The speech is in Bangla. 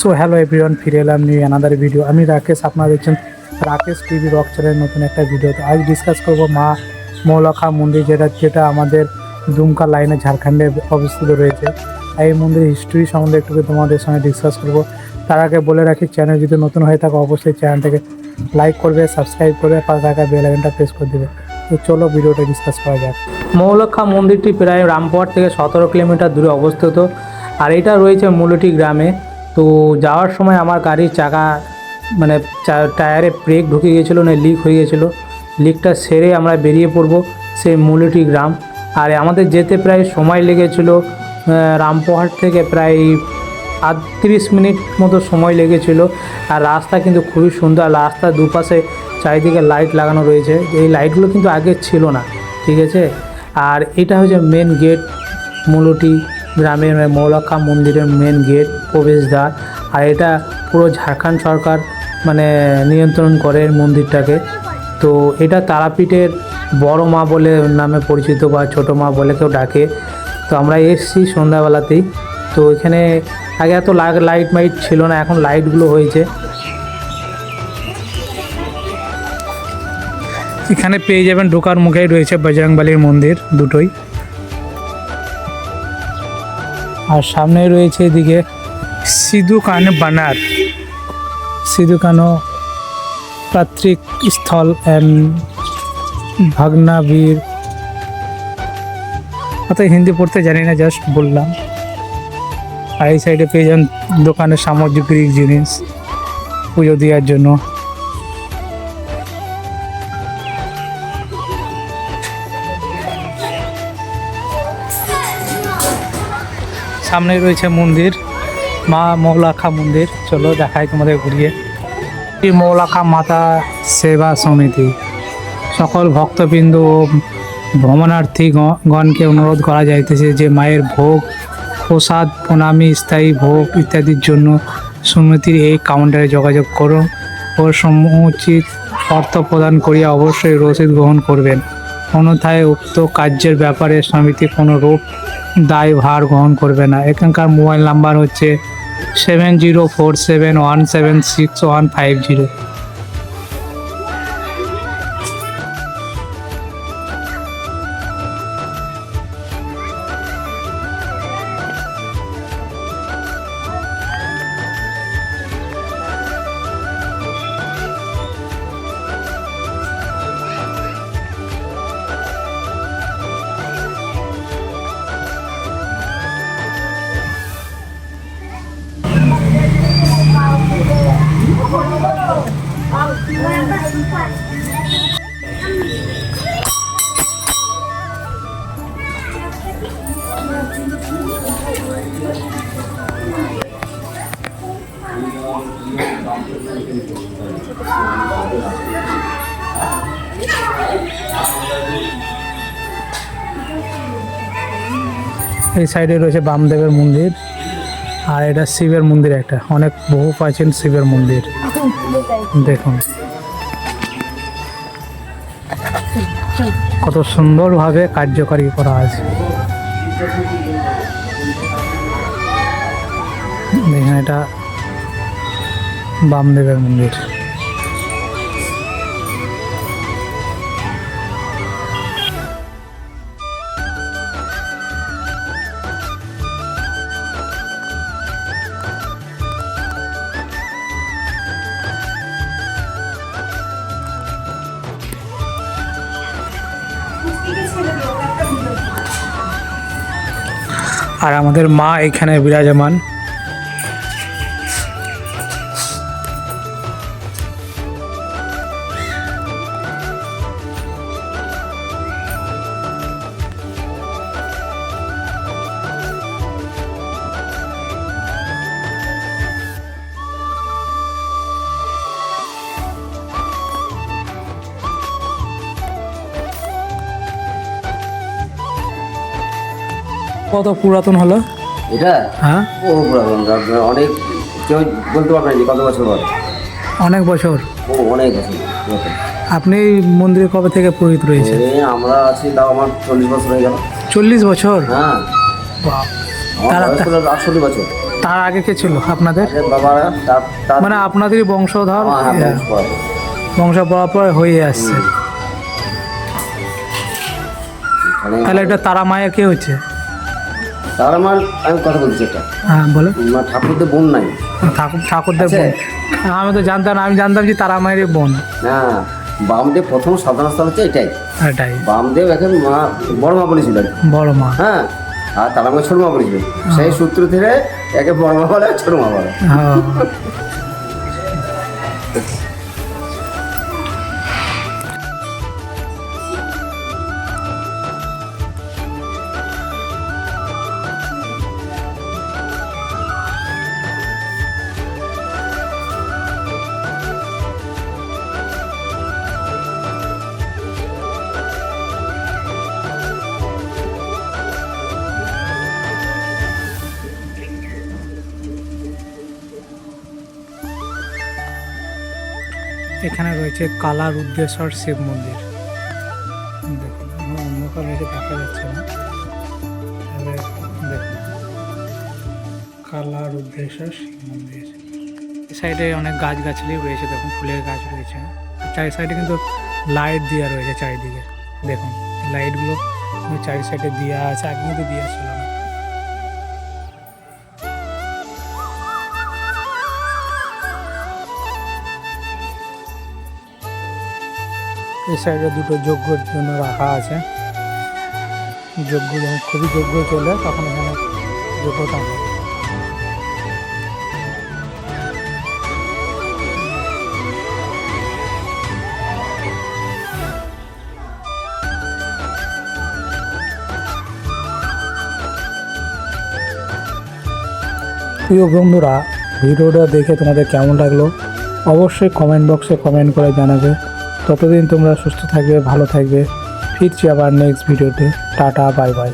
সো হ্যালো এভরিওয়ান ফিরে এলাম নিউ অ্যানাদার ভিডিও আমি রাকেশ, আপনারা দেখছেন রাকেশ টিভি রক চ্যানেলের নতুন একটা ভিডিও তো আজ ডিসকাস করব মা মৌলখা মন্দির, যেটা যেটা আমাদের দুমকা লাইনে ঝাড়খণ্ডে অবস্থিত রয়েছে। এই মন্দিরের হিস্ট্রি সম্বন্ধে একটু তোমাদের সঙ্গে ডিসকাস করব। তার আগে বলে রাখি চ্যানেল যদি নতুন হয়ে থাকে, অবশ্যই চ্যানেলটাকে লাইক করবে সাবস্ক্রাইব করবে পাশে থাকা বেল আইকনটা প্রেস করে দেবে। তো চলো ভিডিওটা ডিসকাস করা যাক। মৌলক্ষা মন্দিরটি প্রায় রামপুরহাট থেকে সতেরো কিলোমিটার দূরে অবস্থিত। আর এটা রয়েছে মুলুটি গ্রামে। তো যাওয়ার সময় আমার গাড়ির চাকা মানে টায়ারে ব্রেক ঢুকে গিয়েছিল না লিক হয়ে গিয়েছিল। লিকটা সেরে আমরা বেরিয়ে পড়ব সেই মুলুটি গ্রাম। আর আমাদের যেতে প্রায় সময় লেগেছিলো রামপুরহাট থেকে প্রায় আটত্রিশ মিনিট মতো সময় লেগেছিল। আর রাস্তা কিন্তু খুবই সুন্দর, আর রাস্তার দুপাশে চারিদিকে লাইট লাগানো রয়েছে। এই লাইটগুলো কিন্তু আগে ছিল না, ঠিক আছে? আর এটা হচ্ছে মেন গেট মূলটি। গ্রামের মৌলক্ষা মন্দিরের মেন গেট প্রবেশদ্বার, আর এটা পুরো ঝাড়খণ্ড সরকার মানে নিয়ন্ত্রণ করে মন্দিরটাকে। তো এটা তারাপীঠের বড় মা বলে নামে পরিচিত বা ছোট মা বলে কেউ ডাকে। তো আমরা এসছি সন্ধ্যাবেলাতেই। তো এখানে আগে এত লাইট মাইট ছিল না, এখন লাইটগুলো হয়েছে। এখানে পেয়ে যাবেন ঢোকার মুখেই রয়েছে বজরংবলির মন্দির দুটোই। আর সামনে রয়েছে এদিকে সিধু কান বানার। সিধু কানো পাত্রিক স্থল অ্যান্ড ভাগনাবীর। অত হিন্দি পড়তে জানি না জাস্ট বললাম। আর এই সাইডে পেয়ে যান দোকানের সামগ্রিক জিনিস, পুজো দেওয়ার জন্য। সামনে রয়েছে মন্দির, মা মৌলাখা মন্দির। চলো দেখাই তোমাদের ঘুরিয়ে। এই মৌলাখা মাতা সেবা সমিতি। সকল ভক্তবৃন্দ ও ভ্রমণার্থী গণকে অনুরোধ করা যাইতেছে যে মায়ের ভোগ, প্রসাদ, প্রণামী, স্থায়ী ভোগ ইত্যাদির জন্য সমিতির এই কাউন্টারে যোগাযোগ করুন ও সমুচিত অর্থ প্রদান করিয়া অবশ্যই রসিদ গ্রহণ করবেন। অন্যথায় উক্ত কার্যের ব্যাপারে সমিতি কোনো রূপ দায়ভার গ্রহণ করবে না। এখানকার মোবাইল নাম্বার হচ্ছে seven zero four seven one seven six one five zero এই সাইডে রয়েছে বামদেবের মন্দির। আর এটা শিবের মন্দির একটা। অনেক বহু প্রাচীন শিবের মন্দির। দেখুন। কত সুন্দরভাবে কার্যকারী করা আছে। দেখুন, এটা বামদেবের মন্দির। আর আমাদের মা এখানে বিরাজমান। কত পুরাতন হলো? এটা? হ্যাঁ। ও পুরাতন অনেক কেউ বলতে পারবে না যে কত বছর পর? অনেক বছর। ও অনেক বছর আপনি মন্দিরে কবে থেকে পুরোহিত রয়েছে আমরা আছি তাও আমার চল্লিশ বছর হয়ে গেল। চল্লিশ বছর? হ্যাঁ। আটষট্টি বছর। তার আগে কে ছিল আপনাদের? মানে আপনাদেরই বংশধর? হ্যাঁ, হ্যাঁ, ইয়ে, বংশ পর। বংশ হয়ে আসছে। তাহলে এটা তারা মায়ের কে হচ্ছে? তার আমার আমি কথা বলছি এটা। হ্যাঁ বলো। আমার ঠাকুরদের বোন নাই। ঠাকুর ঠাকুরদের বোন। আমি তো জানতাম না আমি জানতাম যে তারা মায়ের বোন। হ্যাঁ বামদেব প্রথম সাধনা স্থল হচ্ছে এটাই। এটাই। বামদেব এখন মা বড় মা বলেছিল। বড় মা। হ্যাঁ আর তারা মা ছোট মা বলেছিল। সেই সূত্র ধরে একে বড় মা বলে ছোট মা বলে। এখানে রয়েছে কালা রুদ্রেশ্বর শিব মন্দির। দেখুন অন্ধকার দেখা যাচ্ছে না। দেখুন কালা রুদ্রেশ্বর শিব মন্দির। এই সাইডে অনেক গাছগাছালি রয়েছে, দেখুন, ফুলের গাছ রয়েছে। চারি সাইডে কিন্তু লাইট দেওয়া রয়েছে চারিদিকে। দেখুন লাইটগুলো চারি সাইডে দেওয়া আছে, আগে কিন্তু দেওয়া ছিল এই সাইডে দুটো যজ্ঞর জন্য রাখা আছে। যজ্ঞ যখন খুবই যজ্ঞ চলে, তখন এখানে যজ্ঞটা প্রিয় বন্ধুরা, ভিডিওটা দেখে তোমাদের কেমন লাগল? অবশ্যই কমেন্ট বক্সে কমেন্ট করে জানাবে। ততদিন তোমরা সুস্থ থাকবে ভালো থাকবে। ফিরছি আবার নেক্সট ভিডিওতে টাটা বাই বাই